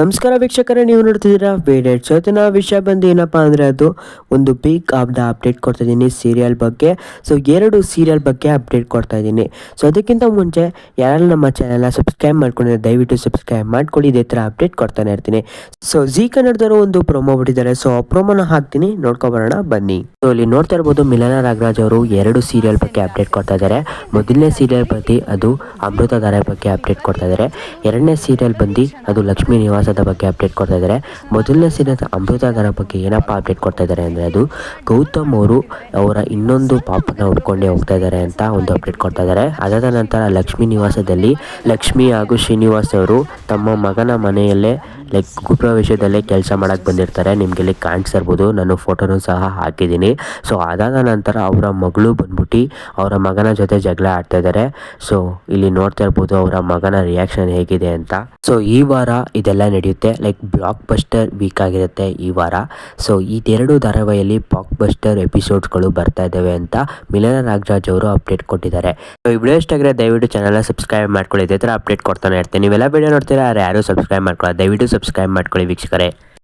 ನಮಸ್ಕಾರ ವೀಕ್ಷಕರೇ, ನೀವು ನೋಡ್ತಿದ್ದೀರಾ ವೇಡೇಟ್ ಸೊ, ಇವತ್ತಿನ ವಿಷಯ ಬಂದು ಏನಪ್ಪ ಅಂದರೆ ಅದು ಒಂದು ಪೀಕ್ ಆಫ್ ದ ಅಪ್ಡೇಟ್ ಕೊಡ್ತಾ ಇದ್ದೀನಿ ಸೀರಿಯಲ್ ಬಗ್ಗೆ. ಸೊ, ಎರಡು ಸೀರಿಯಲ್ ಬಗ್ಗೆ ಅಪ್ಡೇಟ್ ಕೊಡ್ತಾ ಇದ್ದೀನಿ. ಸೊ, ಅದಕ್ಕಿಂತ ಮುಂಚೆ ಯಾರು ನಮ್ಮ ಚಾನೆಲ್ನ ಸಬ್ಸ್ಕ್ರೈಬ್ ಮಾಡ್ಕೊಂಡಿದ್ದಾರೆ ದಯವಿಟ್ಟು ಸಬ್ಸ್ಕ್ರೈಬ್ ಮಾಡ್ಕೊಳ್ಳಿ, ಇದೇ ಥರ ಅಪ್ಡೇಟ್ ಕೊಡ್ತಾನೆ ಇರ್ತೀನಿ. ಸೊ ಝೀ ಕನ್ನಡದವರು ಒಂದು ಪ್ರೊಮೋ ಬಿಟ್ಟಿದ್ದಾರೆ. ಸೊ, ಆ ಪ್ರೊಮೋನ ಹಾಕ್ತೀನಿ. ನೋಡ್ಕೊಬರೋಣ, ಬನ್ನಿ. ಸೊ, ಇಲ್ಲಿ ನೋಡ್ತಾ ಇರ್ಬೋದು ಮಿಲನ ನಾಗರಾಜ್ ಅವರು ಎರಡು ಸೀರಿಯಲ್ ಬಗ್ಗೆ ಅಪ್ಡೇಟ್ ಕೊಡ್ತಾ ಇದ್ದಾರೆ. ಮೊದಲನೇ ಸೀರಿಯಲ್ ಬಂದು ಅದು ಅಮೃತಧಾರೆ ಬಗ್ಗೆ ಅಪ್ಡೇಟ್ ಕೊಡ್ತಾ ಇದ್ದಾರೆ. ಎರಡನೇ ಸೀರಿಯಲ್ ಬಂದು ಅದು ಲಕ್ಷ್ಮೀ ನಿವಾಸದ ಬಗ್ಗೆ ಅಪ್ಡೇಟ್ ಕೊಡ್ತಾ ಇದ್ದಾರೆ. ಮೊದಲನೇ ಸೀರಿಯಲ್ ಅಮೃತಾಗರ ಬಗ್ಗೆ ಏನಪ್ಪ ಅಪ್ಡೇಟ್ ಕೊಡ್ತಾ ಇದ್ದಾರೆ ಅಂದರೆ ಅದು ಗೌತಮ್ ಅವರು ಅವರ ಇನ್ನೊಂದು ಪಾಪನ ಹುಡ್ಕೊಂಡೇ ಹೋಗ್ತಾ ಇದ್ದಾರೆ ಅಂತ ಒಂದು ಅಪ್ಡೇಟ್ ಕೊಡ್ತಾ ಇದ್ದಾರೆ. ಅದಾದ ನಂತರ ಲಕ್ಷ್ಮೀ ನಿವಾಸದಲ್ಲಿ ಲಕ್ಷ್ಮಿ ಹಾಗೂ ಶ್ರೀನಿವಾಸ್ ಅವರು ತಮ್ಮ ಮಗನ ಮನೆಯಲ್ಲೇ ಲೈಕ್ ಗೃಹಪ್ರವೇಶದಲ್ಲೇ ಕೆಲಸ ಮಾಡಕ್ಕೆ ಬಂದಿರ್ತಾರೆ. ನಿಮಗೆ ಇಲ್ಲಿ ಕಾಣಿಸಿರ್ಬೋದು ನಾನು ಫೋಟೋನು ಸಹ ಹಾಕಿದ್ದೀನಿ. ಸೊ ಅದಾದ ನಂತರ ಅವರ ಮಗಳು ಬಂದ್ಬಿಟ್ಟು ಅವರ ಮಗನ ಜೊತೆ ಜಗಳ ಆಡ್ತಾ ಇದ್ದಾರೆ ಸೊ ಇಲ್ಲಿ ನೋಡ್ತಾ ಇರ್ಬೋದು ಅವರ ಮಗನ ರಿಯಾಕ್ಷನ್ ಹೇಗಿದೆ ಅಂತ. ಸೊ ಈ ವಾರ ಇದೆಲ್ಲ ನಡೆಯುತ್ತೆ. ಲೈಕ್ ಬ್ಲಾಕ್ ಬಸ್ಟರ್ ವೀಕ್ ಆಗಿರುತ್ತೆ ಈ ವಾರ. ಸೊ ಇದೆರಡು ಧಾರಾವಾಹಿಯಲ್ಲಿ ಬ್ಲಾಕ್ ಬಸ್ಟರ್ ಎಪಿಸೋಡ್ಸ್ಗಳು ಬರ್ತಾ ಇದ್ದಾವೆ ಅಂತ ಮಿಲನ ನಾಗರಾಜ್ ಅವರು ಅಪ್ಡೇಟ್ ಕೊಟ್ಟಿದ್ದಾರೆ. ಸೊ ವಿಡಿಯೋ ಇಷ್ಟ ದಯವಿಟ್ಟು ಚಾನಲ್ನ ಸಬ್ಸ್ಕ್ರೈಬ್ ಮಾಡ್ಕೊಳ್ಳಿ. ಇದೇ ಥರ ಅಪ್ಡೇಟ್ ಕೊಡ್ತಾನೆ ಇರ್ತೀನಿ. ನೀವೆಲ್ಲ ವಿಡಿಯೋ ನೋಡ್ತೀರಾ? ಯಾರು ಸಬ್ಸ್ಕ್ರೈಬ್ ಮಾಡ್ಕೊಳ್ಳಿ ದಯವಿಟ್ಟು ಸಬ್ಸ್ಕ್ರೈಬ್ ಮಾಡ್ಕೊಳ್ಳಿ ವೀಕ್ಷಕರೇ.